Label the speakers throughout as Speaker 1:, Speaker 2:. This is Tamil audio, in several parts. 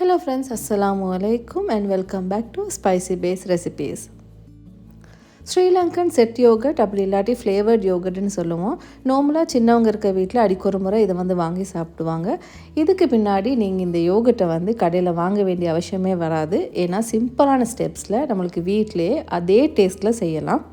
Speaker 1: ஹலோ ஃப்ரெண்ட்ஸ் அஸ்ஸலாமு அலைக்கும் and welcome back to spicy base recipes Sri Lankan set yoghurt அப்படி இல்லாட்டி ஃப்ளேவர்ட் யோகட்னு சொல்லுவோம். நார்மலாக சின்னவங்க இருக்க வீட்டில் அடிக்கொரு முறை இதை வந்து வாங்கி சாப்பிடுவாங்க. இதுக்கு பின்னாடி நீங்கள் இந்த யோகட்டை வந்து கடையில் வாங்க வேண்டிய அவசியமே வராது. ஏன்னா சிம்பிளான ஸ்டெப்ஸில் நம்மளுக்கு வீட்டிலே அதே டேஸ்ட்டில் செய்யலாம்.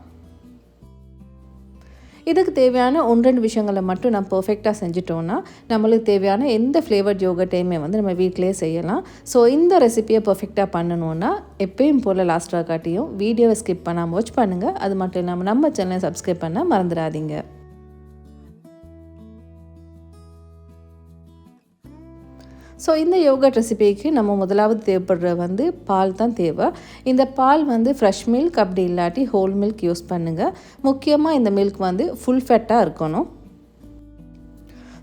Speaker 1: இதுக்கு தேவையான ஒன்று ரெண்டு விஷயங்களை மட்டும் நம்ம பர்ஃபெக்டாக செஞ்சிட்டோன்னா நம்மளுக்கு தேவையான எந்த ஃப்ளேவர்ட் யோகட்டையுமே வந்து நம்ம வீட்டிலே செய்யலாம். ஸோ இந்த ரெசிபியை பர்ஃபெக்டாக பண்ணணுன்னா எப்பயும் போல் லாஸ்ட்டாக காட்டியும் வீடியோவை ஸ்கிப் பண்ணாமல் வாட்ச் பண்ணுங்கள் அது மட்டும் இல்லாமல் நம்ம சேனலை சப்ஸ்கிரைப் பண்ண மறந்துடாதீங்க. ஸோ இந்த யோகா ரெசிபிக்கு நம்ம முதலாவது தேவைப்படுற வந்து பால் தான் தேவை. இந்த பால் வந்து ஃப்ரெஷ் மில்க் அப்படி இல்லாட்டி ஹோல் மில்க் யூஸ் பண்ணுங்கள் முக்கியமாக இந்த மில்க் வந்து ஃபுல் ஃபெட்டாக இருக்கணும்.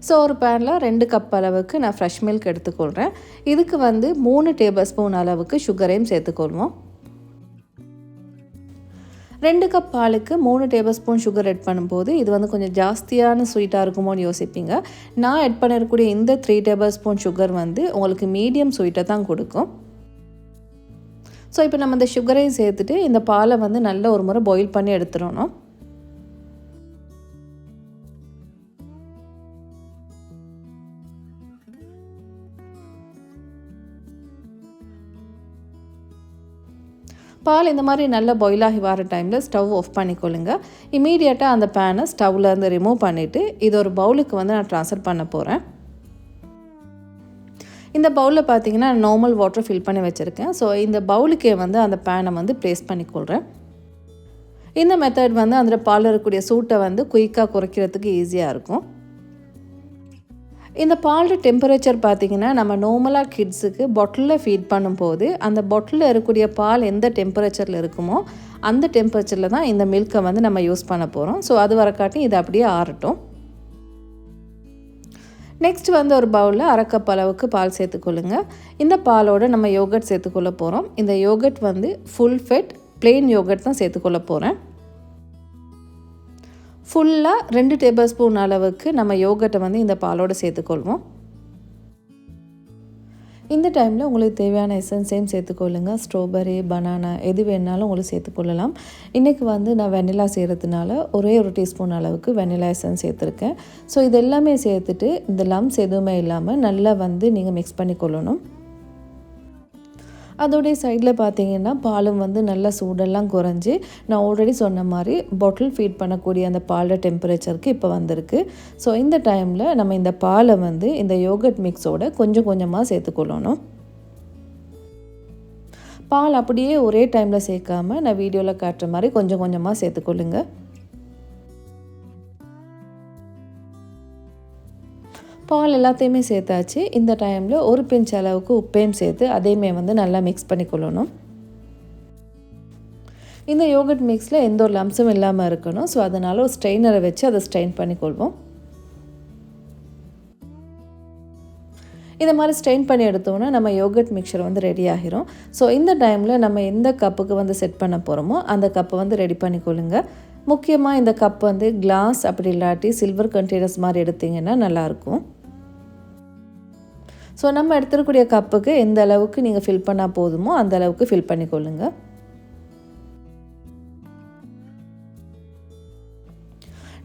Speaker 1: ஸோ ஒரு பேனில் ரெண்டு கப் அளவுக்கு நான் ஃப்ரெஷ் மில்க் எடுத்துக்கொள்கிறேன் இதுக்கு வந்து மூணு டேபிள் ஸ்பூன் அளவுக்கு சுகரையும் சேர்த்துக்கொள்வோம். ரெண்டு கப் பாலுக்கு மூணு டேபிள் ஸ்பூன் சுகர் ஆட் பண்ணும்போது இது வந்து கொஞ்சம் ஜாஸ்தியான ஸ்வீட்டாக இருக்குமோன்னு யோசிப்பீங்க. நான் எட் பண்ணிருக்கக்கூடிய இந்த த்ரீ டேபிள் ஸ்பூன் சுகர் வந்து உங்களுக்கு மீடியம் ஸ்வீட்டை தான் கொடுக்கும். ஸோ இப்போ நம்ம இந்த சுகரையும் சேர்த்துட்டு இந்த பாலை வந்து நல்ல ஒரு முறை பாயில் பண்ணி எடுத்துடணும். பால் இந்த மாதிரி நல்லா பாயில் ஆகி வர டைமில் ஸ்டவ் ஆஃப் பண்ணிக்கொள்ளுங்க. இமீடியட்டாக அந்த பேனை ஸ்டவ்லேருந்து ரிமூவ் பண்ணிவிட்டு இது ஒரு பவுலுக்கு வந்து நான் ட்ரான்ஸ்ஃபர் பண்ண போகிறேன் இந்த பவுலில் பார்த்தீங்கன்னா நார்மல் வாட்டர் ஃபில் பண்ணி வச்சுருக்கேன். ஸோ இந்த பவுலுக்கே வந்து அந்த பேனை வந்து ப்ளேஸ் பண்ணிக்கொள்கிறேன் இந்த மெத்தட் வந்து அதில் பால் இருக்கக்கூடிய சூட்டை வந்து குயிக்காக குறைக்கிறதுக்கு ஈஸியாக இருக்கும். இந்த பாலோட டெம்பரேச்சர் பார்த்திங்கன்னா நம்ம நார்மலாக கிட்ஸுக்கு பாட்டிலில் ஃபீட் பண்ணும்போது அந்த பாட்டிலில் இருக்கக்கூடிய பால் எந்த டெம்பரேச்சரில் இருக்குமோ அந்த டெம்பரேச்சரில் தான் இந்த மில்கை வந்து நம்ம யூஸ் பண்ண போகிறோம் ஸோ அது வரக்காட்டி இது அப்படியே ஆறட்டும். நெக்ஸ்ட் வந்து ஒரு பவுலில் அரைக்கப் அளவுக்கு பால் சேர்த்துக்கொள்ளுங்க இந்த பாலோட நம்ம யோகட் சேர்த்துக்கொள்ள போகிறோம் இந்த யோகட் வந்து ஃபுல் ஃபெட் பிளெயின் யோகட் தான் சேர்த்துக்கொள்ள போகிறேன் ஃபுல்லாக ரெண்டு டேபிள் ஸ்பூன் அளவுக்கு நம்ம யோகட்டை வந்து இந்த பாலோடு சேர்த்துக்கொள்வோம். இந்த டைமில் உங்களுக்கு தேவையான எசன்ஸையும் சேர்த்துக்கொள்ளுங்க. ஸ்ட்ராபெரி பனானா எது வேணாலும் உங்களுக்கு சேர்த்துக்கொள்ளலாம். இன்றைக்கி வந்து நான் வெனிலா செய்கிறதுனால ஒரே ஒரு டீஸ்பூன் அளவுக்கு வெனிலா எசன்ஸ் சேர்த்துருக்கேன். ஸோ இது எல்லாமே சேர்த்துட்டு இந்த லம்ஸ் எதுவுமே இல்லாமல் நல்லா வந்து நீங்கள் மிக்ஸ் பண்ணி கொள்ளணும் அதோடைய சைடில் பார்த்தீங்கன்னா பாலும் வந்து நல்லா சூடெல்லாம் குறைஞ்சி நான் ஆல்ரெடி சொன்ன மாதிரி பாட்டில் ஃபீட் பண்ணக்கூடிய அந்த பாலோட டெம்பரேச்சருக்கு இப்போ வந்திருக்கு. ஸோ இந்த டைமில் நம்ம இந்த பாலை வந்து இந்த யோகட் மிக்ஸோட கொஞ்சம் கொஞ்சமாக சேர்த்துக்கொள்ளணும். பால் அப்படியே ஒரே டைமில் சேர்க்காம நான் வீடியோவில் காட்டுற மாதிரி கொஞ்சம் கொஞ்சமாக சேர்த்துக்கொள்ளுங்கள் பால் எல்லாத்தையுமே சேர்த்தாச்சு. இந்த டைமில் ஒரு பிஞ்ச் அளவுக்கு உப்பையும் சேர்த்து அதையுமே வந்து நல்லா மிக்ஸ் பண்ணி கொள்ளணும். இந்த யோகட் மிக்ஸில் எந்த ஒரு லம்ஸும் இல்லாமல் இருக்கணும். ஸோ அதனால் ஒரு ஸ்ட்ரெயினரை வச்சு அதை ஸ்ட்ரெயின் பண்ணிக்கொள்வோம் இந்த மாதிரி ஸ்ட்ரெயின் பண்ணி எடுத்தோம்னா நம்ம யோகட் மிக்சர் வந்து ரெடி ஆகிரும். ஸோ இந்த டைமில் நம்ம எந்த கப்புக்கு வந்து செட் பண்ண போகிறோமோ அந்த கப்பை வந்து ரெடி பண்ணிக்கொள்ளுங்க முக்கியமாக இந்த கப் வந்து கிளாஸ் அப்படி இல்லாட்டி சில்வர் கண்டெய்னர்ஸ் மாதிரி எடுத்திங்கன்னா நல்லாயிருக்கும் ஸோ நம்ம எடுத்துருக்கூடிய கப்புக்கு எந்த அளவுக்கு நீங்கள் ஃபில் பண்ணால் போதுமோ அந்த அளவுக்கு ஃபில் பண்ணிக்கொள்ளுங்க.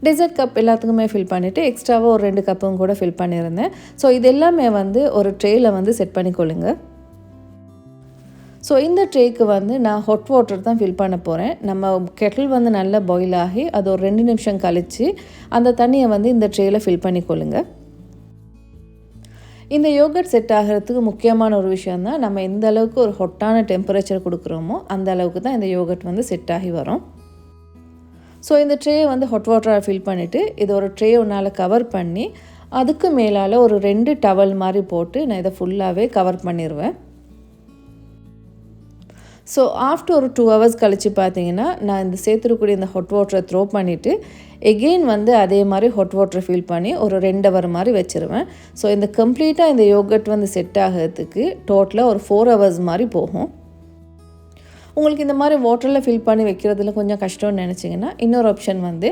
Speaker 1: டெசர்ட் கப் எல்லாத்துக்குமே ஃபில் பண்ணிவிட்டு எக்ஸ்ட்ராவாக ஒரு ரெண்டு கப்பும் கூட ஃபில் பண்ணியிருந்தேன் ஸோ இது எல்லாமே வந்து ஒரு ட்ரேயில் வந்து செட் பண்ணிக்கொள்ளுங்க. ஸோ இந்த ட்ரேக்கு வந்து நான் ஹாட் வாட்டர் தான் ஃபில் பண்ண போகிறேன் நம்ம கெட்டில் வந்து நல்லா பாயில் ஆகி அது ஒரு ரெண்டு நிமிஷம் கழித்து அந்த தண்ணியை வந்து இந்த ட்ரேயில் ஃபில் பண்ணிக்கொள்ளுங்கள் இந்த யோகட் செட் ஆகிறதுக்கு முக்கியமான ஒரு விஷயம் தான் நம்ம எந்த அளவுக்கு ஒரு ஹொட்டான டெம்பரேச்சர் கொடுக்குறோமோ அந்த அளவுக்கு தான் இந்த யோகட் வந்து செட் ஆகி வரும். ஸோ இந்த ட்ரேயை வந்து ஹாட் வாட்டராக ஃபில் பண்ணிவிட்டு இதை ஒரு ட்ரே ஒன்றால் கவர் பண்ணி அதுக்கு மேலால் ஒரு ரெண்டு டவல் மாதிரி போட்டு நான் இதை ஃபுல்லாகவே கவர் பண்ணிடுவேன் ஸோ ஆஃப்டர் ஒரு டூ ஹவர்ஸ் கழித்து பார்த்தீங்கன்னா நான் இந்த சேர்த்துருக்கூடிய இந்த ஹாட் வாட்டரை த்ரோ பண்ணிவிட்டு எகெயின் வந்து அதே மாதிரி ஹாட் வாட்டரை ஃபில் பண்ணி ஒரு ரெண்டு ஹவர் மாதிரி வச்சுருவேன். ஸோ இந்த கம்ப்ளீட்டாக இந்த யோகட் வந்து செட் ஆகிறதுக்கு டோட்டலாக ஒரு ஃபோர் ஹவர்ஸ் மாதிரி போகும். உங்களுக்கு இந்த மாதிரி வாட்டரில் ஃபில் பண்ணி வைக்கிறதுல கொஞ்சம் கஷ்டம்னு நினச்சிங்கன்னா இன்னொரு ஆப்ஷன் வந்து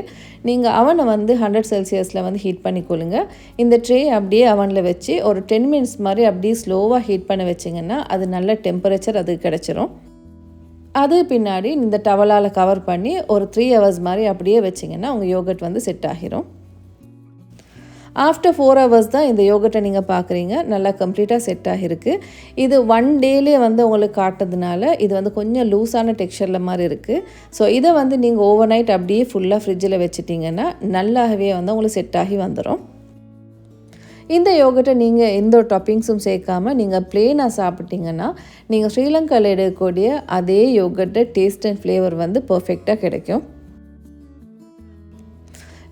Speaker 1: நீங்கள் அவனை வந்து ஹண்ட்ரட் செல்சியஸில் வந்து ஹீட் பண்ணிக்கொள்ளுங்க இந்த ட்ரே அப்படியே அவனில் வச்சு ஒரு டென் மினிட்ஸ் மாதிரி அப்படியே ஸ்லோவாக ஹீட் பண்ண வச்சிங்கன்னா அது நல்ல டெம்பரேச்சர் அதுக்கு கிடச்சிரும். அது பின்னாடி இந்த டவலால் கவர் பண்ணி ஒரு த்ரீ ஹவர்ஸ் மாதிரி அப்படியே வச்சிங்கன்னா உங்கள் யோகட் வந்து செட் ஆகிரும். ஆஃப்டர் ஃபோர் ஹவர்ஸ் தான் இந்த யோகட்டை நீங்கள் பார்க்குறீங்க நல்லா கம்ப்ளீட்டாக செட் ஆகிருக்கு. இது ஒன் டேலே வந்து உங்களுக்கு காட்டுறதுனால இது வந்து கொஞ்சம் லூஸான டெக்ஸ்சரில் மாதிரி இருக்குது ஸோ இதை வந்து நீங்கள் ஓவர் நைட் அப்படியே ஃபுல்லாக ஃப்ரிட்ஜில் வச்சுட்டிங்கன்னா நல்லாகவே வந்து உங்களுக்கு செட் ஆகி வந்துடும் இந்த யோகட்டை நீங்கள் எந்த ஒரு டாப்பிங்ஸும் சேர்க்காம நீங்கள் ப்ளெயினாக சாப்பிட்டீங்கன்னா நீங்கள் ஸ்ரீலங்காவில் எடுக்கக்கூடிய அதே யோகட்டை டேஸ்ட் அண்ட் ஃப்ளேவர் வந்து பர்ஃபெக்டாக கிடைக்கும்.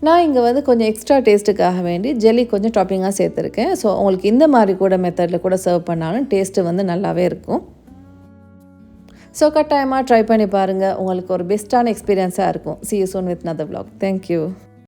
Speaker 1: நான் இங்கே வந்து கொஞ்சம் எக்ஸ்ட்ரா டேஸ்ட்டுக்காக வேண்டி ஜெல்லி கொஞ்சம் டாப்பிங்காக சேர்த்துருக்கேன். ஸோ உங்களுக்கு இந்த மாதிரி கூட மெத்தடில் கூட சர்வ் பண்ணாலும் டேஸ்ட்டு வந்து நல்லாவே இருக்கும். ஸோ கட்டாயமாக ட்ரை பண்ணி பாருங்கள் உங்களுக்கு ஒரு பெஸ்ட்டான எக்ஸ்பீரியன்ஸாக இருக்கும். See you soon with another blog thank you